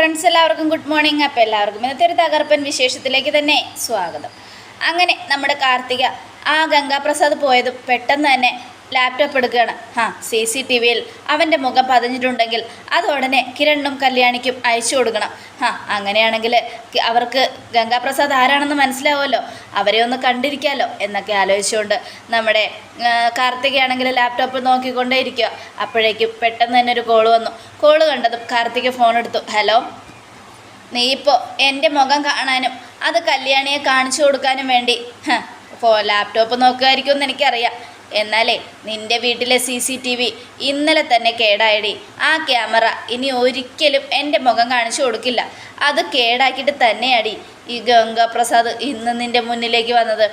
Friends എല്ലാവർക്കും good morning അപ്പോൾ എല്ലാവർക്കും ഇന്നത്തെ ഒരു തകർപ്പൻ വിശേഷത്തിലേക്ക് തന്നെ സ്വാഗതം. അങ്ങനെ നമ്മുടെ കാർത്തിക ആ ഗംഗാപ്രസാദ് പോയതും പെട്ടെന്ന് തന്നെ ലാപ്ടോപ്പ് എടുക്കുകയാണ്. ആ സി സി ടി വിയിൽ അവന്റെ മുഖം പതിഞ്ഞിട്ടുണ്ടെങ്കിൽ അത് ഉടനെ കിരണിനും കല്യാണിക്കും അയച്ചു കൊടുക്കണം. ആ അങ്ങനെയാണെങ്കിൽ അവർക്ക് ഗംഗാപ്രസാദ് ആരാണെന്ന് മനസ്സിലാവുമല്ലോ. അവരെ ഒന്ന് കണ്ടിരിക്കാമല്ലോ എന്നൊക്കെ ആലോചിച്ചുകൊണ്ട് നമ്മുടെ കാർത്തികയാണെങ്കിൽ ലാപ്ടോപ്പ് നോക്കിക്കൊണ്ടേ ഇരിക്കുക. അപ്പോഴേക്കും പെട്ടെന്ന് തന്നെ ഒരു കോൾ വന്നു. കോൾ കണ്ടതും കാർത്തിക ഫോൺ എടുത്തു. ഹലോ നീ ഇപ്പോൾ എന്റെ മുഖം കാണാനും അത് കല്യാണിയെ കാണിച്ചു കൊടുക്കാനും വേണ്ടി ലാപ്ടോപ്പ് നോക്കുമായിരിക്കും എന്ന് എനിക്കറിയാം. എന്നാലേ നിന്റെ വീട്ടിലെ സി സി ടി വി ഇന്നലെ തന്നെ കേടായടി. ആ ക്യാമറ ഇനി ഒരിക്കലും എന്റെ മുഖം കാണിച്ചു കൊടുക്കില്ല. അത് കേടാക്കിയിട്ട് തന്നെയാടി. ഈ ഗംഗാപ്രസാദ് ഇന്ന് നിന്റെ മുന്നിലേക്ക് വന്നത്.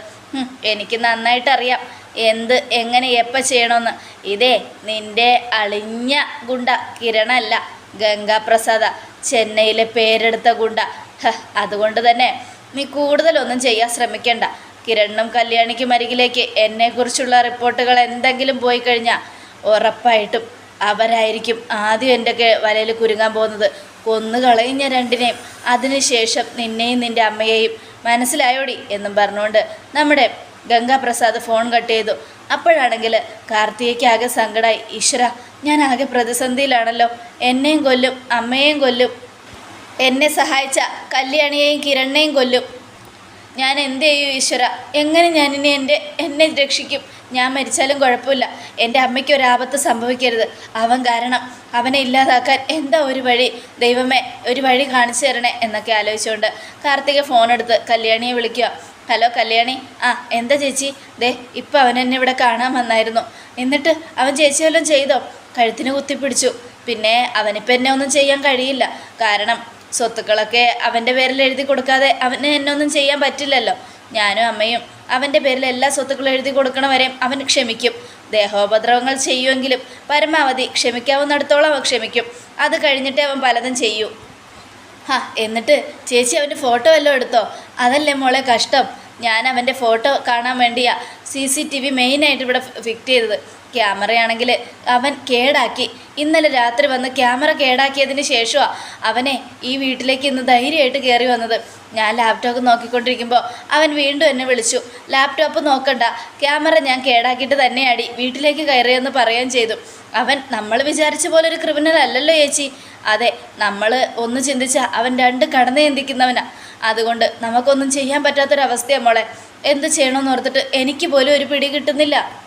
എനിക്ക് എനിക്ക് നന്നായിട്ടറിയാം. എന്ത് എങ്ങനെ എപ്പോൾ ചെയ്യണമെന്ന് ഇതേ നിന്റെ അളിഞ്ഞ ഗുണ്ട കിരണല്ല ഗംഗാപ്രസാദ. ചെന്നൈയിലെ പേരെടുത്ത ഗുണ്ട. അതുകൊണ്ട് തന്നെ നീ കൂടുതലൊന്നും ചെയ്യാൻ ശ്രമിക്കണ്ട. കിരണിനും കല്യാണിക്കും അരികിലേക്ക് എന്നെക്കുറിച്ചുള്ള റിപ്പോർട്ടുകൾ എന്തെങ്കിലും പോയി കഴിഞ്ഞാൽ ഉറപ്പായിട്ടും അവരായിരിക്കും ആദ്യം എന്റെ വലയിൽ കുരുങ്ങാൻ പോകുന്നത്. കൊന്നു കളയും ഞാൻ രണ്ടിനെയും അതിനുശേഷം നിന്നെയും നിന്റെ അമ്മയെയും മനസ്സിലായോടി എന്നും പറഞ്ഞുകൊണ്ട് നമ്മുടെ ഗംഗാപ്രസാദ് ഫോൺ കട്ട് ചെയ്തു. അപ്പോഴാണെങ്കിൽ കാർത്തികയ്ക്ക് ആകെ സങ്കടമായി ഈശ്വര ഞാൻ ആകെ പ്രതിസന്ധിയിലാണല്ലോ. എന്നെയും കൊല്ലും അമ്മയെയും കൊല്ലും. എന്നെ സഹായിച്ച കല്യാണിയെയും കിരണിനെയും കൊല്ലും. ഞാൻ എന്ത് ചെയ്യും ഈശ്വര? എങ്ങനെ ഞാൻ ഇനി എന്റെ എന്നെ രക്ഷിക്കും? ഞാൻ മരിച്ചാലും കുഴപ്പമില്ല. എന്റെ അമ്മയ്ക്ക് ഒരാപത്ത് സംഭവിക്കരുത്. അവൻ കാരണം അവനെ ഇല്ലാതാക്കാൻ എന്താ ഒരു വഴി? ദൈവമേ ഒരു വഴി കാണിച്ചു തരണേ എന്നൊക്കെ ആലോചിച്ചുകൊണ്ട് കാർത്തിക ഫോൺ എടുത്ത് കല്യാണിയെ വിളിക്കുക. ഹലോ കല്യാണി. ആ എന്താ ചേച്ചി? ദേ ഇപ്പം അവൻ എന്നെ ഇവിടെ കാണാൻ വന്നായിരുന്നു. എന്നിട്ട് അവൻ ചേച്ചി വല്ലതും ചെയ്തോ? കഴുത്തിന് കുത്തിപ്പിടിച്ചു. പിന്നെ അവനിപ്പോൾ എന്നെ ഒന്നും ചെയ്യാൻ കഴിയില്ല. കാരണം സ്വത്തുക്കളൊക്കെ അവന്റെ പേരിൽ എഴുതി കൊടുക്കാതെ അവന് എന്നൊന്നും ചെയ്യാൻ പറ്റില്ലല്ലോ. ഞാനും അമ്മയും അവന്റെ പേരിൽ എല്ലാ സ്വത്തുക്കളും എഴുതി കൊടുക്കണ വരെയും അവൻ ക്ഷമിക്കും. ദേഹോപദ്രവങ്ങൾ ചെയ്യുമെങ്കിലും പരമാവധി ക്ഷമിക്കാവുന്നിടത്തോളം അവൻ ക്ഷമിക്കും. അത് കഴിഞ്ഞിട്ടേ അവൻ പലതും ചെയ്യൂ. ഹാ എന്നിട്ട് ചേച്ചി അവന്റെ ഫോട്ടോ വല്ലതും എടുത്തോ? അതല്ലേ മോളെ കഷ്ടം. ഞാൻ അവന്റെ ഫോട്ടോ കാണാൻ വേണ്ടിയാണ് സി സി ടി വി മെയിനായിട്ട് ഇവിടെ ഫിറ്റ് ചെയ്തത്. ക്യാമറയാണെങ്കിൽ അവൻ കേടാക്കി. ഇന്നലെ രാത്രി വന്ന് ക്യാമറ കേടാക്കിയതിന് ശേഷമാണ് അവനെ ഈ വീട്ടിലേക്ക് ഇന്ന് ധൈര്യമായിട്ട് കയറി വന്നത്. ഞാൻ ലാപ്ടോപ്പ് നോക്കിക്കൊണ്ടിരിക്കുമ്പോൾ അവൻ വീണ്ടും എന്നെ വിളിച്ചു. ലാപ്ടോപ്പ് നോക്കണ്ട. ക്യാമറ ഞാൻ കേടാക്കിയിട്ട് തന്നെയാടി. വീട്ടിലേക്ക് കയറിയെന്ന് പറയുകയും ചെയ്തു. അവൻ നമ്മൾ വിചാരിച്ച പോലെ ഒരു ക്രിമിനൽ അല്ലല്ലോ ചേച്ചി. അതെ നമ്മൾ ഒന്ന് ചിന്തിച്ചാൽ അവൻ രണ്ട് കടന്നു ചിന്തിക്കുന്നവനാണ് അതുകൊണ്ട് നമുക്കൊന്നും ചെയ്യാൻ പറ്റാത്തൊരവസ്ഥയാണ് മോളെ. എന്ത് ചെയ്യണമെന്ന് ഓർത്തിട്ട് എനിക്ക് പോലും ഒരു പിടി കിട്ടുന്നില്ല.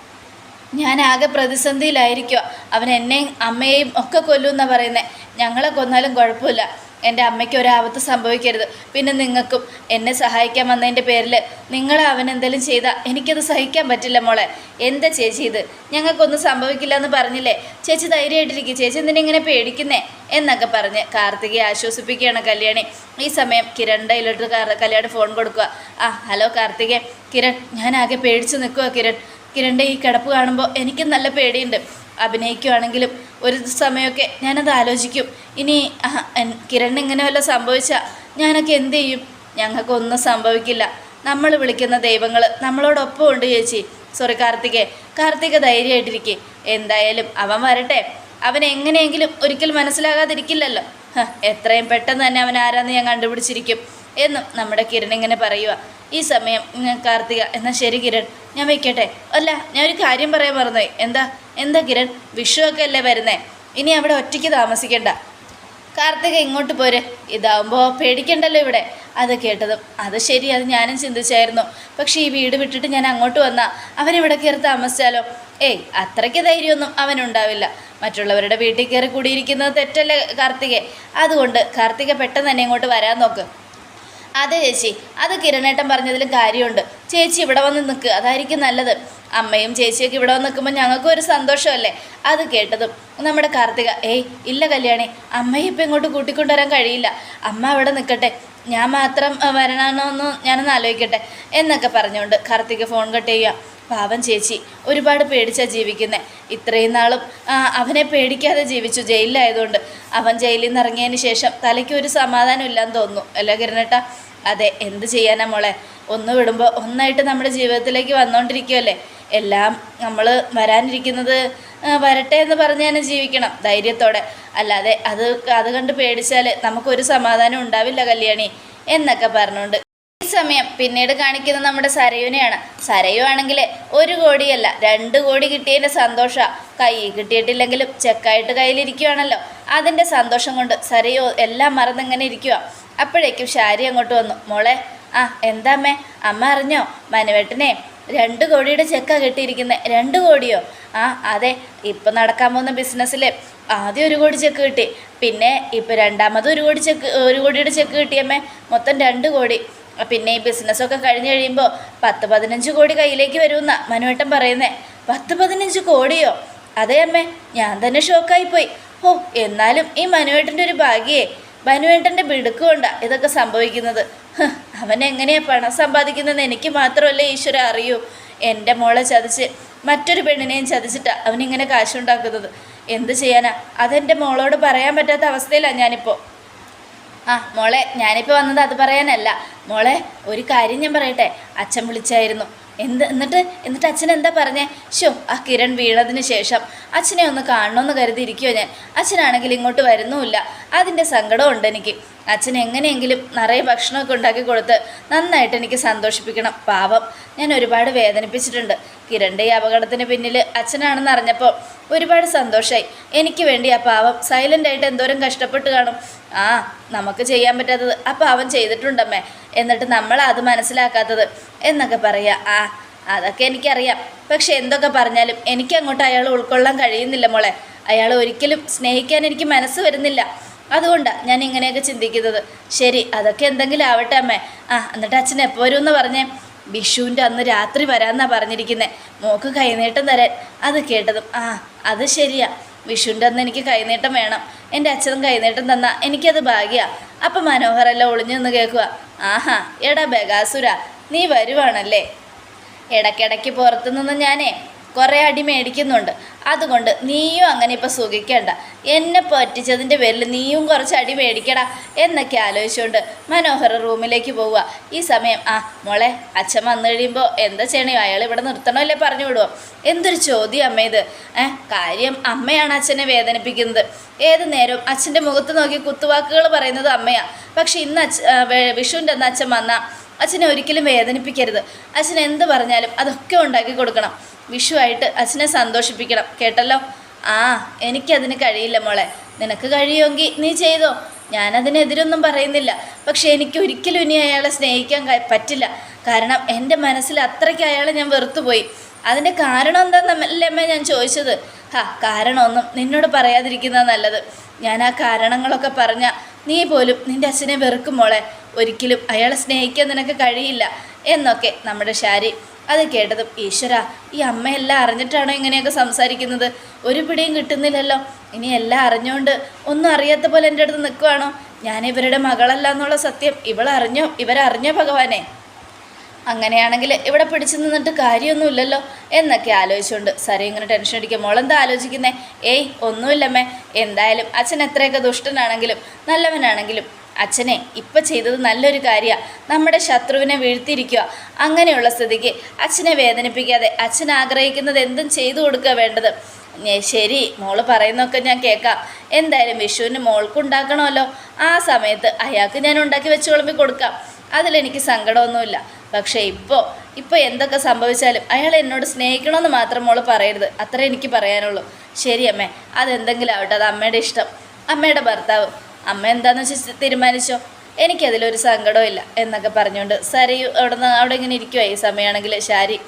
ഞാൻ ആകെ പ്രതിസന്ധിയിലായിരിക്കുക. അവൻ എന്നെയും അമ്മയെയും ഒക്കെ കൊല്ലുമെന്നാണ് പറയുന്നത് ഞങ്ങളെ കൊന്നാലും കുഴപ്പമില്ല. എന്റെ അമ്മയ്ക്ക് ഒരാപത്ത് സംഭവിക്കരുത്. പിന്നെ നിങ്ങൾക്കും എന്നെ സഹായിക്കാൻ വന്നതിന്റെ പേരിൽ നിങ്ങൾ അവൻ എന്തെങ്കിലും ചെയ്താൽ എനിക്കത് സഹിക്കാൻ പറ്റില്ല മോളെ. എന്താ ചേച്ചി ഇത്? ഞങ്ങൾക്കൊന്നും സംഭവിക്കില്ല എന്ന് പറഞ്ഞില്ലേ? ചേച്ചി ധൈര്യമായിട്ടിരിക്കും. ചേച്ചി എന്തിനെ ഇങ്ങനെ പേടിക്കുന്നേ? എന്നൊക്കെ പറഞ്ഞ് കാർത്തികയെ ആശ്വസിപ്പിക്കുകയാണ് കല്യാണി. ഈ സമയം കിരണിന്റെ കാർ- കല്യാണി ഫോൺ കൊടുക്കുക. ആ ഹലോ കാർത്തികേ. കിരൺ ഞാൻ ആകെ പേടിച്ച് നിൽക്കുക കിരൺ. കിരണിന്റെ ഈ കിടപ്പ് കാണുമ്പോൾ എനിക്ക് നല്ല പേടിയുണ്ട്. അഭിനയിക്കുവാണെങ്കിലും ഒരു സമയമൊക്കെ ഞാനത് ആലോചിക്കും. ഇനി കിരൺ ഇങ്ങനെ വല്ല സംഭവിച്ചാൽ ഞാനൊക്കെ എന്ത് ചെയ്യും? ഞങ്ങൾക്കൊന്നും സംഭവിക്കില്ല. നമ്മൾ വിളിക്കുന്ന ദൈവങ്ങൾ നമ്മളോടൊപ്പം ഉണ്ട് ചേച്ചി. സോറി കാർത്തികേ. കാർത്തിക ധൈര്യമായിട്ടിരിക്കെ. എന്തായാലും അവൻ വരട്ടെ. അവൻ എങ്ങനെയെങ്കിലും ഒരിക്കൽ മനസ്സിലാകാതിരിക്കില്ലല്ലോ. എത്രയും പെട്ടെന്ന് തന്നെ അവൻ ആരാന്ന് ഞാൻ കണ്ടുപിടിച്ചിരിക്കും എന്നും നമ്മുടെ കിരൺ ഇങ്ങനെ പറയുക ഈ സമയം കാർത്തിക എന്നാൽ ശരി കിരൺ ഞാൻ വയ്ക്കട്ടെ അല്ല ഞാൻ ഒരു കാര്യം പറയാൻ മറന്നുപോയി. എന്താ? എന്താ കിരൺ? വിഷു ഒക്കെ അല്ലേ വരുന്നേ? ഇനി അവിടെ ഒറ്റയ്ക്ക് താമസിക്കണ്ട. കാർത്തിക ഇങ്ങോട്ട് പോര്. ഇതാവുമ്പോൾ പേടിക്കണ്ടല്ലോ ഇവിടെ. അത് കേട്ടതും അത് ശരി അത് ഞാനും ചിന്തിച്ചായിരുന്നു. പക്ഷേ ഈ വീട് വിട്ടിട്ട് ഞാൻ അങ്ങോട്ട് വന്നാൽ അവനിവിടെ കയറി താമസിച്ചാലോ? ഏയ് അത്രയ്ക്ക് ധൈര്യമൊന്നും അവനുണ്ടാവില്ല. മറ്റുള്ളവരുടെ വീട്ടിൽ കയറി കൂടിയിരിക്കുന്നത് തെറ്റല്ലേ കാർത്തികെ? അതുകൊണ്ട് കാർത്തിക പെട്ടെന്ന് തന്നെ ഇങ്ങോട്ട് വരാൻ നോക്ക്. അതെ ചേച്ചി. അത് കിരണേട്ടൻ പറഞ്ഞതിലും കാര്യമുണ്ട്. ചേച്ചി ഇവിടെ വന്ന് നിൽക്കുക അതായിരിക്കും നല്ലത്. അമ്മയും ചേച്ചിയൊക്കെ ഇവിടെ വന്ന് നിൽക്കുമ്പോൾ ഞങ്ങൾക്കും ഒരു സന്തോഷമല്ലേ? അത് കേട്ടതും നമ്മുടെ കാർത്തിക ഏയ് ഇല്ല കല്യാണി. അമ്മയെ ഇപ്പം ഇങ്ങോട്ട് കൂട്ടിക്കൊണ്ടുവരാൻ കഴിയില്ല. അമ്മ അവിടെ നിൽക്കട്ടെ ഞാൻ മാത്രം വരണമെന്നൊന്ന് ഞാനൊന്ന് ആലോചിക്കട്ടെ എന്നൊക്കെ പറഞ്ഞുകൊണ്ട് കാർത്തിക്ക് ഫോൺ കട്ട് ചെയ്യുക. പാവം ചേച്ചി ഒരുപാട് പേടിച്ചാ ജീവിക്കുന്നത് ഇത്രയും നാളും അവനെ പേടിക്കാതെ ജീവിച്ചു ജയിലിലായതുകൊണ്ട് അവൻ ജയിലിൽ നിന്ന് ഇറങ്ങിയതിന് ശേഷം തലയ്ക്ക് ഒരു സമാധാനം ഇല്ലാന്ന് തോന്നുന്നു. അല്ലേ കിരണേട്ട? അതെ എന്ത് ചെയ്യാനാ മോളെ? ഒന്ന് വിടുമ്പോൾ ഒന്നായിട്ട് നമ്മുടെ ജീവിതത്തിലേക്ക് വന്നുകൊണ്ടിരിക്കുമല്ലേ എല്ലാം നമ്മൾ വരാനിരിക്കുന്നത് വരട്ടെ എന്ന് പറഞ്ഞ് തന്നെ ജീവിക്കണം ധൈര്യത്തോടെ. അല്ലാതെ അത് അത് കണ്ട് പേടിച്ചാൽ നമുക്കൊരു സമാധാനം ഉണ്ടാവില്ല കല്യാണി എന്നൊക്കെ പറഞ്ഞുകൊണ്ട് ഈ സമയം പിന്നീട് കാണിക്കുന്നത് നമ്മുടെ സരയുനെയാണ് സരയു ആണെങ്കിൽ ഒരു കോടിയല്ല രണ്ട് കോടി കിട്ടിയതിന്റെ സന്തോഷം. കൈ കിട്ടിയിട്ടില്ലെങ്കിലും ചെക്കായിട്ട് കയ്യിലിരിക്കുവാണല്ലോ. അതിന്റെ സന്തോഷം കൊണ്ട് സരയു എല്ലാം മറന്നിങ്ങനെ ഇരിക്കുക അപ്പോഴേക്കും ഷാരി അങ്ങോട്ട് വന്നു മോളെ ആ എന്താ അമ്മ അറിഞ്ഞോ? മനുവേട്ടനെ രണ്ട് കോടിയുടെ ചെക്ക കിട്ടിയിരിക്കുന്നത് രണ്ട് കോടിയോ? ആ അതെ. ഇപ്പം നടക്കാൻ പോകുന്ന ബിസിനസ്സിൽ ആദ്യം ഒരു കോടി ചെക്ക് കിട്ടി. പിന്നെ ഇപ്പം രണ്ടാമത് ഒരു കോടി ചെക്ക് ഒരു കോടിയുടെ ചെക്ക് കിട്ടിയമ്മേ. മൊത്തം രണ്ട് കോടി. പിന്നെ ഈ ബിസിനസ്സൊക്കെ കഴിഞ്ഞ് കഴിയുമ്പോൾ പത്ത് പതിനഞ്ച് കോടി കയ്യിലേക്ക് വരുമെന്ന മനുവേട്ടൻ പറയുന്നേ. പത്ത് പതിനഞ്ച് കോടിയോ? അതെ അമ്മേ ഞാൻ തന്നെ ഷോക്കായിപ്പോയി. ഓ എന്നാലും ഈ മനുവേട്ടന്റെ ഒരു ഭാഗ്യേ. മനുവേട്ടന്റെ മിടുക്കുകൊണ്ടാണ് ഇതൊക്കെ സംഭവിക്കുന്നത്. അവൻ എങ്ങനെയാ പണം സമ്പാദിക്കുന്നതെന്ന് എനിക്ക് മാത്രമല്ലേ ഈശ്വര അറിയൂ. എന്റെ മോളെ ചതിച്ച് മറ്റൊരു പെണ്ണിനെയും ചതിച്ചിട്ടാ അവനിങ്ങനെ കാശുണ്ടാക്കുന്നത് എന്ത് ചെയ്യാനാ? അതെന്റെ മോളോട് പറയാൻ പറ്റാത്ത അവസ്ഥയിലാണ് ഞാനിപ്പോൾ ആ മോളെ ഞാനിപ്പോൾ വന്നത് അത് പറയാനല്ല. മോളെ ഒരു കാര്യം ഞാൻ പറയട്ടെ? അച്ഛൻ വിളിച്ചായിരുന്നു. എന്ത് എന്നിട്ട് എന്നിട്ട് അച്ഛൻ എന്താ പറഞ്ഞേ? ഷോ ആ കിരൺ വീണതിന് ശേഷം അച്ഛനെ ഒന്ന് കാണണമെന്ന് കരുതിയിരിക്കുമോ ഞാൻ. അച്ഛനാണെങ്കിൽ ഇങ്ങോട്ട് വരുന്നുമില്ല. അതിന്റെ സങ്കടമുണ്ട് എനിക്ക് അച്ഛൻ എങ്ങനെയെങ്കിലും നിറയെ ഭക്ഷണമൊക്കെ ഉണ്ടാക്കി കൊടുത്ത് നന്നായിട്ട് എനിക്ക് സന്തോഷിപ്പിക്കണം. പാവം. ഞാൻ ഒരുപാട് വേദനിപ്പിച്ചിട്ടുണ്ട്. കിരണ്ടി അപകടത്തിന് പിന്നിൽ അച്ഛനാണെന്ന് അറിഞ്ഞപ്പോൾ ഒരുപാട് സന്തോഷമായി എനിക്ക് വേണ്ടി ആ പാവം സൈലന്റായിട്ട് എന്തോരം കഷ്ടപ്പെട്ട് കാണും. ആ നമുക്ക് ചെയ്യാൻ പറ്റാത്തത് ആ പാവം ചെയ്തിട്ടുണ്ടമ്മേ. എന്നിട്ട് നമ്മൾ അത് മനസ്സിലാക്കാത്തത് എന്നൊക്കെ പറയാ. ആ അതൊക്കെ എനിക്കറിയാം. പക്ഷെ എന്തൊക്കെ പറഞ്ഞാലും എനിക്ക് അങ്ങോട്ട് അയാൾ ഉൾക്കൊള്ളാൻ കഴിയുന്നില്ല മോളെ. അയാൾ ഒരിക്കലും സ്നേഹിക്കാൻ എനിക്ക് മനസ്സ് വരുന്നില്ല. അതുകൊണ്ടാണ് ഞാൻ ഇങ്ങനെയൊക്കെ ചിന്തിക്കുന്നത്. ശരി അതൊക്കെ എന്തെങ്കിലും ആവട്ടെ അമ്മേ. ആ എന്നിട്ട് അച്ഛൻ എപ്പോൾ വരും എന്ന് പറഞ്ഞേ? വിഷുവിന്റെ അന്ന് രാത്രി വരാമെന്നാണ് പറഞ്ഞിരിക്കുന്നത് മോക്ക് കൈനീട്ടം തരാൻ. അത് കേട്ടതും ആ അത് ശരിയാ. വിഷുവിന്റെ അന്ന് എനിക്ക് കൈനീട്ടം വേണം. എന്റെ അച്ഛനും കൈനീട്ടം തന്നാൽ എനിക്കത് ഭാഗ്യ. അപ്പം മനോഹരെല്ലാം ഒളിഞ്ഞു നിന്ന് കേൾക്കുക ആഹാ എടാ ബഗാസുര നീ വരുവാണല്ലേ? ഇടയ്ക്കിടയ്ക്ക് പുറത്തുനിന്ന് ഞാനേ കുറേ അടി മേടിക്കുന്നുണ്ട്. അതുകൊണ്ട് നീയും അങ്ങനെ ഇപ്പോൾ സുഖിക്കണ്ട. എന്നെ പറ്റിച്ചതിന്റെ പേരിൽ നീയും കുറച്ച് അടി മേടിക്കടാ എന്നൊക്കെ ആലോചിച്ചുകൊണ്ട് മനോഹര റൂമിലേക്ക് പോവുക. ഈ സമയം ആ മോളെ അച്ഛൻ വന്നു കഴിയുമ്പോൾ എന്താ ചെയ്യണേ? അയാൾ ഇവിടെ നിർത്തണമല്ലേ പറഞ്ഞു വിടുമോ എന്തൊരു ചോദ്യം അമ്മ ഇത്. ഏഹ് കാര്യം അമ്മയാണ് അച്ഛനെ വേദനിപ്പിക്കുന്നത്. ഏത് നേരവും അച്ഛന്റെ മുഖത്ത് നോക്കി കുത്തുവാക്കുകൾ പറയുന്നത് അമ്മയാണ് പക്ഷേ ഇന്ന് അച്ഛ വിഷുവിന്റെ അന്ന് അച്ഛൻ വന്നാൽ അച്ഛനെ ഒരിക്കലും വേദനിപ്പിക്കരുത്. അച്ഛൻ എന്ത് പറഞ്ഞാലും അതൊക്കെ ഉണ്ടാക്കി കൊടുക്കണം. വിഷുവായിട്ട് അച്ഛനെ സന്തോഷിപ്പിക്കണം. കേട്ടല്ലോ? ആ എനിക്കതിന് കഴിയില്ല മോളെ. നിനക്ക് കഴിയുമെങ്കിൽ നീ ചെയ്തോ. ഞാനതിനെതിരൊന്നും പറയുന്നില്ല. പക്ഷേ എനിക്ക് ഒരിക്കലും ഇനി അയാളെ സ്നേഹിക്കാൻ പറ്റില്ല. കാരണം എന്റെ മനസ്സിൽ അത്രയ്ക്ക് അയാളെ ഞാൻ വെറുത്തുപോയി. അതിന്റെ കാരണം എന്താണെന്നല്ലേ ഞാൻ ചോദിച്ചത്? ഹാ കാരണമൊന്നും നിന്നോട് പറയാതിരിക്കുന്നത് നല്ലത്. ഞാൻ ആ കാരണങ്ങളൊക്കെ പറഞ്ഞ നീ പോലും നിന്റെ അച്ഛനെ വെറുക്കും മോളെ. ഒരിക്കലും അയാളെ സ്നേഹിക്കാൻ നിനക്ക് കഴിയില്ല. എന്നൊക്കെ നമ്മുടെ ശാരി അത് കേട്ടതും ഈശ്വര ഈ അമ്മയെല്ലാം അറിഞ്ഞിട്ടാണോ ഇങ്ങനെയൊക്കെ സംസാരിക്കുന്നത്? ഒരു പിടിയും കിട്ടുന്നില്ലല്ലോ. ഇനി എല്ലാം അറിഞ്ഞുകൊണ്ട് ഒന്നും അറിയാത്ത പോലെ എന്റെ അടുത്ത് നിൽക്കുവാണോ? ഞാൻ ഇവരുടെ മകളല്ല എന്നുള്ള സത്യം ഇവളറിഞ്ഞോ? ഇവരറിഞ്ഞോ ഭഗവാനെ? അങ്ങനെയാണെങ്കിൽ ഇവിടെ പിടിച്ചു നിന്നിട്ട് കാര്യമൊന്നുമില്ലല്ലോ എന്നൊക്കെ ആലോചിച്ചുകൊണ്ട് സരി ഇങ്ങനെ ടെൻഷൻ അടിക്കുക മോളെന്താ ആലോചിക്കുന്നേ? ഏയ് ഒന്നുമില്ലമ്മേ. എന്തായാലും അച്ഛൻ എത്രയൊക്കെ ദുഷ്ടനാണെങ്കിലും നല്ലവനാണെങ്കിലും അച്ഛനെ ഇപ്പം ചെയ്തത് നല്ലൊരു കാര്യമാണ് നമ്മുടെ ശത്രുവിനെ വീഴ്ത്തിയിരിക്കുക അങ്ങനെയുള്ള സ്ഥിതിക്ക് അച്ഛനെ വേദനിപ്പിക്കാതെ അച്ഛൻ ആഗ്രഹിക്കുന്നത് എന്തും ചെയ്തു കൊടുക്കുക വേണ്ടത്. ശരി മോൾ പറയുന്നൊക്കെ ഞാൻ കേൾക്കാം എന്തായാലും വിഷുവിന് മോൾക്ക് ഉണ്ടാക്കണമല്ലോ ആ സമയത്ത് അയാൾക്ക് ഞാൻ ഉണ്ടാക്കി വെച്ച് വിളമ്പി കൊടുക്കാം. അതിലെനിക്ക് സങ്കടമൊന്നുമില്ല. പക്ഷേ ഇപ്പോൾ ഇപ്പോൾ എന്തൊക്കെ സംഭവിച്ചാലും അയാൾ എന്നോട് സ്നേഹിക്കണമെന്ന് മാത്രം മോൾ പറയരുത്. അത്ര എനിക്ക് പറയാനുള്ളൂ. ശരി അമ്മേ അതെന്തെങ്കിലും ആവട്ടെ അത് അമ്മയുടെ ഇഷ്ടം. അമ്മയുടെ ഭർത്താവ്. അമ്മ എന്താണെന്ന് വെച്ച് തീരുമാനിച്ചോ? എനിക്കതിലൊരു സങ്കടവും ഇല്ല എന്നൊക്കെ പറഞ്ഞുകൊണ്ട് സാരി അവിടെ നിന്ന് അവിടെ ഇങ്ങനെ ഇരിക്കുവാ ഈ സമയമാണെങ്കിൽ. ശാരി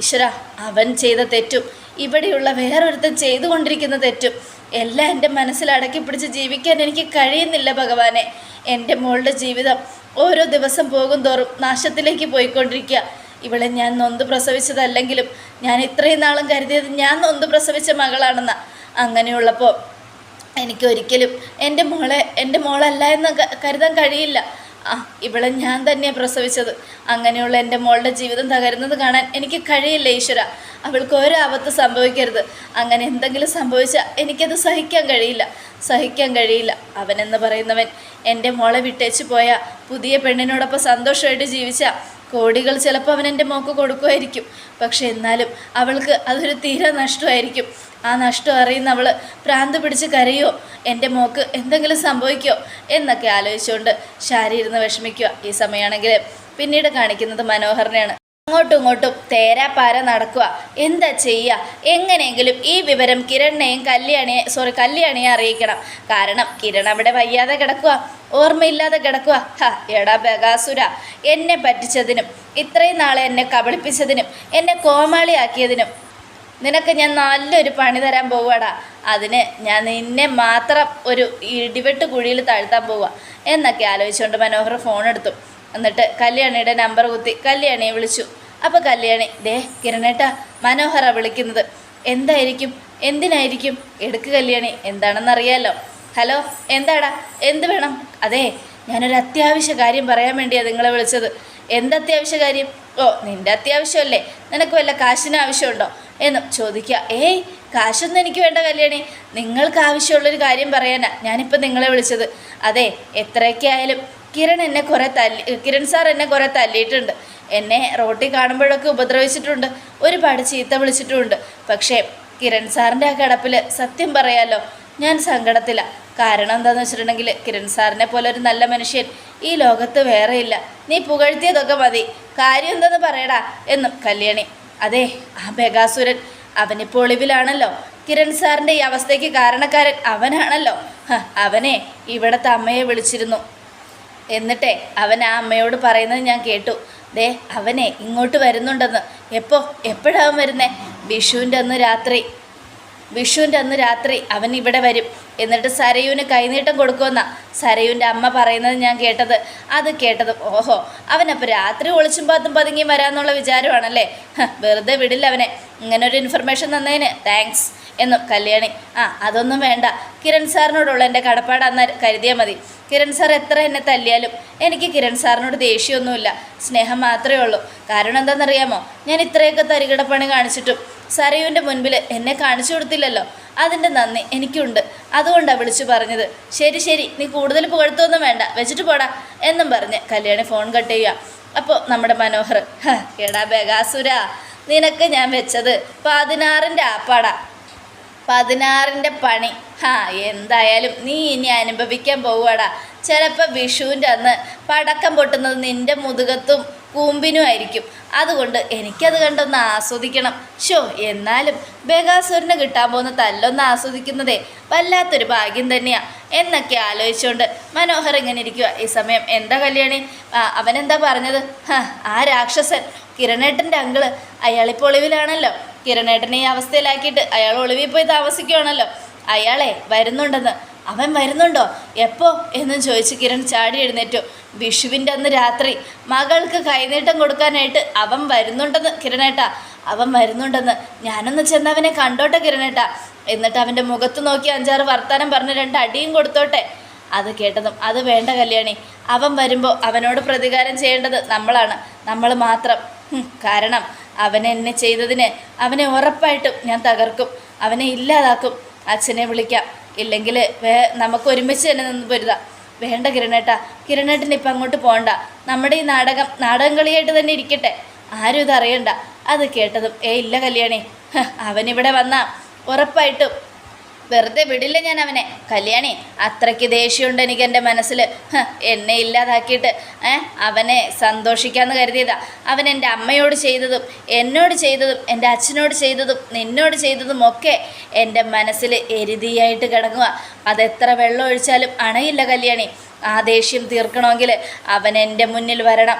ഈശ്വര അവൻ ചെയ്ത തെറ്റും ഇവിടെയുള്ള വേറൊരുത്തൻ ചെയ്തുകൊണ്ടിരിക്കുന്ന തെറ്റും എല്ലാം എന്റെ മനസ്സിൽ അടക്കി പിടിച്ച് ജീവിക്കാൻ എനിക്ക് കഴിയുന്നില്ല ഭഗവാനെ. എന്റെ മോളുടെ ജീവിതം ഓരോ ദിവസം പോകും തോറും നാശത്തിലേക്ക് പോയിക്കൊണ്ടിരിക്കുക ഇവളെ ഞാൻ നൊന്ത് പ്രസവിച്ചതല്ലെങ്കിലും ഞാൻ ഇത്രയും നാളും കരുതിയത് ഞാൻ നൊന്ത് പ്രസവിച്ച മകളാണെന്ന. അങ്ങനെയുള്ളപ്പോൾ എനിക്കൊരിക്കലും എന്റെ മോളെ എന്റെ മോളല്ല എന്ന് കരുതാൻ കഴിയില്ല. ആ ഇവളെ ഞാൻ തന്നെയാണ് പ്രസവിച്ചത്. അങ്ങനെയുള്ള എന്റെ മോളുടെ ജീവിതം തകരുന്നത് കാണാൻ എനിക്ക് കഴിയില്ല ഈശ്വര. അവൾക്ക് ഒരാപത്ത് സംഭവിക്കരുത്. അങ്ങനെ എന്തെങ്കിലും സംഭവിച്ചാൽ എനിക്കത് സഹിക്കാൻ കഴിയില്ല. സഹിക്കാൻ കഴിയില്ല. അവനെന്ന് പറയുന്നവൻ എന്റെ മോളെ വിട്ടേച്ച് പോയ പുതിയ പെണ്ണിനോടൊപ്പം സന്തോഷമായിട്ട് ജീവിച്ച. കോടികൾ ചിലപ്പോൾ അവൻ എന്റെ മോക്ക് കൊടുക്കുമായിരിക്കും. പക്ഷെ എന്നാലും അവൾക്ക് അതൊരു തീരെ നഷ്ടമായിരിക്കും. ആ നഷ്ടം അറിയുന്ന അവൾ പ്രാന്ത് പിടിച്ച് കരയോ എന്റെ മോക്ക് എന്തെങ്കിലും സംഭവിക്കോ? എന്നൊക്കെ ആലോചിച്ചുകൊണ്ട് ശാരി ഇരുന്ന് വിഷമിക്കുക ഈ സമയമാണെങ്കിൽ പിന്നീട് കാണിക്കുന്നത് മനോഹരനെയാണ്. അങ്ങോട്ടും ഇങ്ങോട്ടും തേരാപ്പാര നടക്കുക. എന്താ ചെയ്യുക? എങ്ങനെയെങ്കിലും ഈ വിവരം കിരണിനെയും കല്യാണിയെ സോറി കല്യാണിയെ അറിയിക്കണം. കാരണം കിരൺ അവിടെ വയ്യാതെ കിടക്കുക ഓർമ്മയില്ലാതെ കിടക്കുക. ഹ എടാ ബഗാസുര എന്നെ പറ്റിച്ചതിനും ഇത്രയും നാളെ എന്നെ കബളിപ്പിച്ചതിനും എന്നെ കോമാളിയാക്കിയതിനും നിനക്ക് ഞാൻ നല്ലൊരു പണി തരാൻ പോവാടാ അതിന് ഞാൻ നിന്നെ മാത്രം ഒരു ഇടിവെട്ട് കുഴിയിൽ താഴ്ത്താൻ പോവുക. എന്നൊക്കെ ആലോചിച്ചുകൊണ്ട് മനോഹർ ഫോൺ എടുത്തു. എന്നിട്ട് കല്യാണിയുടെ നമ്പർ കുത്തി കല്യാണിയെ വിളിച്ചു. അപ്പോൾ കല്യാണി ദേ കിരണേട്ടാ മനോഹര വിളിക്കുന്നത്. എന്തായിരിക്കും? എന്തിനായിരിക്കും? എടുക്ക് കല്യാണി എന്താണെന്നറിയാലോ. ഹലോ എന്താടാ? എന്ത് വേണം? അതെ ഞാനൊരു അത്യാവശ്യ കാര്യം പറയാൻ വേണ്ടിയാണ് നിങ്ങളെ വിളിച്ചത്. എന്തത്യാവശ്യ കാര്യം? ഓ നിന്റെ അത്യാവശ്യമല്ലേ? നിനക്ക് വല്ല കാശിന് ആവശ്യമുണ്ടോ? എന്നും ചോദിക്കുക ഏയ് കാശൊന്നും എനിക്ക് വേണ്ട കല്യാണി. നിങ്ങൾക്ക് ആവശ്യമുള്ളൊരു കാര്യം പറയാനാ ഞാനിപ്പോൾ നിങ്ങളെ വിളിച്ചത്. അതെ എത്രയൊക്കെ ആയാലും കിരൺ എന്നെ കുറേ തല്ലി കിരൺ സാർ എന്നെ കുറേ തല്ലിയിട്ടുണ്ട്. എന്നെ റോട്ടിൽ കാണുമ്പോഴൊക്കെ ഉപദ്രവിച്ചിട്ടുണ്ട്. ഒരുപാട് ചീത്ത വിളിച്ചിട്ടുമുണ്ട് പക്ഷേ കിരൺ സാറിന്റെ ആ കിടപ്പിൽ സത്യം പറയാലോ ഞാൻ സങ്കടത്തില. കാരണം എന്താണെന്ന് വെച്ചിട്ടുണ്ടെങ്കിൽ കിരൺ സാറിനെ പോലെ ഒരു നല്ല മനുഷ്യൻ ഈ ലോകത്ത് വേറെയില്ല നീ പുകഴ്ത്തിയതൊക്കെ മതി. കാര്യം എന്തെന്ന് പറയടാ എന്നും കല്യാണി. അതെ ആ ബേഗാസുരൻ അവനിപ്പോൾ ഒളിവിലാണല്ലോ. കിരൺ സാറിന്റെ ഈ അവസ്ഥയ്ക്ക് കാരണക്കാരൻ അവനാണല്ലോ. അവനെ ഇവിടത്തെ അമ്മയെ വിളിച്ചിരുന്നു. എന്നിട്ടേ അവൻ ആ അമ്മയോട് പറയുന്നത് ഞാൻ കേട്ടു. ദേ അവനെ ഇങ്ങോട്ട് വരുന്നുണ്ടെന്ന്. എപ്പോ എപ്പോഴാവും വരുന്നേ? വിഷുവിന്റെ അന്ന് രാത്രി. വിഷുവിന്റെ അന്ന് രാത്രി അവൻ ഇവിടെ വരും. എന്നിട്ട് സരയുവിന് കൈനീട്ടം കൊടുക്കുമെന്ന സരയുവിന്റെ അമ്മ പറയുന്നത് ഞാൻ കേട്ടത്. അത് കേട്ടത് ഓഹോ അവനപ്പോൾ രാത്രി ഒളിച്ചും പാത്തും പതുങ്ങി വരാമെന്നുള്ള വിചാരമാണല്ലേ? വെറുതെ വിടില്ല അവനെ. ഇങ്ങനൊരു ഇൻഫർമേഷൻ തന്നതിന് താങ്ക്സ് എന്നും കല്യാണി. ആ അതൊന്നും വേണ്ട. കിരൺ സാറിനോടുള്ള എന്റെ കടപ്പാടാന്ന് കരുതിയാൽ മതി. കിരൺ സാർ എത്ര എന്നെ തല്ലിയാലും എനിക്ക് കിരൺ സാറിനോട് ദേഷ്യമൊന്നുമില്ല. സ്നേഹം മാത്രമേ ഉള്ളൂ. കാരണം എന്താണെന്നറിയാമോ ഞാൻ ഇത്രയൊക്കെ തരികിടപ്പണി കാണിച്ചിട്ടും സരയുവിന്റെ മുൻപിൽ എന്നെ കാണിച്ചു കൊടുത്തില്ലല്ലോ. അതിന്റെ നന്ദി എനിക്കുണ്ട്. അതുകൊണ്ടാണ് വിളിച്ചു പറഞ്ഞത്. ശരി ശരി. നീ കൂടുതൽ പുകഴ്ത്തൊന്നും വേണ്ട. വെച്ചിട്ട് പോടാ. എന്നും പറഞ്ഞ് കല്യാണി ഫോൺ കട്ട് ചെയ്യുക. അപ്പോൾ നമ്മുടെ മനോഹർ. കേടാ ബഗാസുര. നിനക്ക് ഞാൻ വെച്ചത് പതിനാറിന്റെ ആപ്പാടാ. പതിനാറിന്റെ പണി. ഹാ എന്തായാലും നീ ഇനി അനുഭവിക്കാൻ പോവുകടാ. ചിലപ്പോൾ വിഷുവിന്റെ അന്ന് പടക്കം പൊട്ടുന്നത് നിന്റെ മുതുകത്തും കൂമ്പിനും ആയിരിക്കും. അതുകൊണ്ട് എനിക്കത് കണ്ടൊന്ന് ആസ്വദിക്കണം. ഷോ എന്നാലും ബഗാസുരന് കിട്ടാൻ പോകുന്ന തല്ലൊന്ന് ആസ്വദിക്കുന്നതേ വല്ലാത്തൊരു ഭാഗ്യം തന്നെയാ. എന്നൊക്കെ ആലോചിച്ചുകൊണ്ട് മനോഹർ ഇങ്ങനെ ഇരിക്കുക ഈ സമയം എന്താ കല്യാണി? അവനെന്താ പറഞ്ഞത്? ആ രാക്ഷസൻ. കിരണേട്ടന്റെ അങ്കിൾ. അയാളിപ്പോൾ ഒളിവിലാണല്ലോ. കിരണേട്ടനെ ഈ അവസ്ഥയിലാക്കിയിട്ട് അയാൾ ഒളിവിൽ പോയി താമസിക്കുകയാണല്ലോ അയാളെ വരുന്നുണ്ടെന്ന്. അവൻ വരുന്നുണ്ടോ? എപ്പോ? എന്ന് ചോദിച്ച് കിരൺ ചാടി എഴുന്നേറ്റു. വിഷുവിന്റെ അന്ന് രാത്രി മകൾക്ക് കൈനീട്ടം കൊടുക്കാനായിട്ട് അവൻ വരുന്നുണ്ടെന്ന് കിരണേട്ട. അവൻ വരുന്നുണ്ടെന്ന്. ഞാനൊന്ന് ചെന്ന് അവനെ കണ്ടോട്ടെ കിരണേട്ട. എന്നിട്ട് അവന്റെ മുഖത്ത് നോക്കി അഞ്ചാറ് വർത്താനം പറഞ്ഞ് രണ്ട് അടിയും കൊടുത്തോട്ടെ. അത് കേട്ടതും അത് വേണ്ട കല്യാണി. അവൻ വരുമ്പോൾ അവനോട് പ്രതികാരം ചെയ്യേണ്ടത് നമ്മളാണ്. നമ്മൾ മാത്രം. കാരണം അവൻ എന്നെ ചെയ്തതിന് അവനെ ഉറപ്പായിട്ടും ഞാൻ തകർക്കും. അവനെ ഇല്ലാതാക്കും. അച്ഛനെ വിളിക്കാം. ഇല്ലെങ്കിൽ വേ നമുക്ക് ഒരുമിച്ച് തന്നെ നിന്ന് പൊരുതാം. വേണ്ട കിരണേട്ടാ കിരണേട്ടൻ ഇപ്പം അങ്ങോട്ട് പോകണ്ട നമ്മുടെ ഈ നാടകം നാടകം കളിയായിട്ട് തന്നെ ഇരിക്കട്ടെ. ആരും ഇത് അറിയണ്ട. അത് കേട്ടതും ഏ ഇല്ല കല്യാണി അവനിവിടെ വന്നാൽ ഉറപ്പായിട്ടും വെറുതെ വിടില്ല ഞാൻ അവനെ. കല്യാണി അത്രയ്ക്ക് ദേഷ്യമുണ്ട് എനിക്ക് എന്റെ മനസ്സിൽ എന്നെ ഇല്ലാതാക്കിയിട്ട് അവനെ സന്തോഷിക്കാമെന്ന് കരുതിയതാ. അവൻ എന്റെ അമ്മയോട് ചെയ്തതും എന്നോട് ചെയ്തതും എന്റെ അച്ഛനോട് ചെയ്തതും നിന്നോട് ചെയ്തതും ഒക്കെ എന്റെ മനസ്സിൽ എരുതിയായിട്ട് കിടങ്ങുക അതെത്ര വെള്ളം ഒഴിച്ചാലും അണയില്ല കല്യാണി. ആ ദേഷ്യം തീർക്കണമെങ്കിൽ അവൻ എന്റെ മുന്നിൽ വരണം.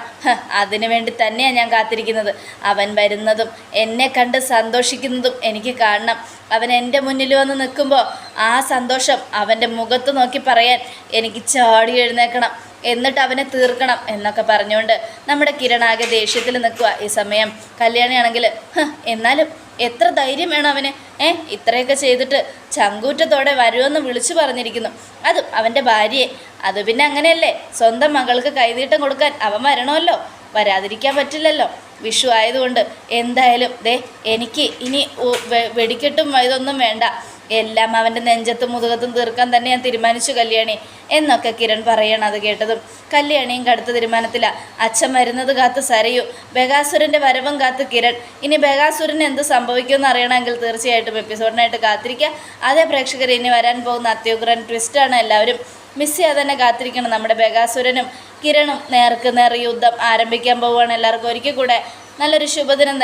അതിനു വേണ്ടി തന്നെയാണ് ഞാൻ കാത്തിരിക്കുന്നത്. അവൻ വരുന്നതും എന്നെ കണ്ട് സന്തോഷിക്കുന്നതും എനിക്ക് കാണണം. അവൻ എന്റെ മുന്നിൽ വന്ന് നിൽക്കുമ്പോൾ ആ സന്തോഷം അവന്റെ മുഖത്ത് നോക്കി പറയാൻ എനിക്ക് ചാടി എഴുന്നേക്കണം എന്നിട്ട് അവനെ തീർക്കണം എന്നൊക്കെ പറഞ്ഞുകൊണ്ട് നമ്മുടെ കിരണാകെ ദേഷ്യത്തിൽ നിൽക്കുക ഈ സമയം. കല്യാണിയാണെങ്കിൽ "ഹ്, എന്നാലും എത്ര ധൈര്യം വേണം അവന്? ഏ ഇത്രയൊക്കെ ചെയ്തിട്ട് ചങ്കൂറ്റത്തോടെ വരുമെന്ന് വിളിച്ചു പറഞ്ഞിരിക്കുന്നു. അതും അവന്റെ ഭാര്യയെ. അത് പിന്നെ അങ്ങനെയല്ലേ? സ്വന്തം മകൾക്ക് കൈനീട്ടം കൊടുക്കാൻ അവൻ വരണമല്ലോ? വരാതിരിക്കാൻ പറ്റില്ലല്ലോ? വിഷു ആയതുകൊണ്ട് എന്തായാലും ദേ എനിക്ക് ഇനി വെടിക്കെട്ടും ഇതൊന്നും വേണ്ട. എല്ലാം അവന്റെ നെഞ്ചത്തും മുതുകത്തും തീർക്കാൻ തന്നെ ഞാൻ തീരുമാനിച്ചു കല്യാണി. എന്നൊക്കെ കിരൺ പറയണം അത് കേട്ടതും. കല്യാണിയും കടുത്ത തീരുമാനത്തിലാണ് അച്ഛൻ വരുന്നത് കാത്ത് സരയു. ബഗാസുരന്റെ വരവും കാത്ത് കിരൺ. ഇനി ബഗാസുരന് എന്ത് സംഭവിക്കുമെന്ന് അറിയണമെങ്കിൽ തീർച്ചയായിട്ടും എപ്പിസോഡിനായിട്ട് കാത്തിരിക്കുക അതേ പ്രേക്ഷകർ ഇനി വരാൻ പോകുന്ന അത്യുഗ്രൻ ട്വിസ്റ്റാണ് എല്ലാവരും. മിസ് ചെയ്യാതെ തന്നെ കാത്തിരിക്കണം നമ്മുടെ ബഗാസുരനും കിരണും നേർക്ക് നേർ യുദ്ധം ആരംഭിക്കാൻ പോവുകയാണ് എല്ലാവർക്കും. ഒരിക്കൽ കൂടെ നല്ലൊരു ശുഭദിനം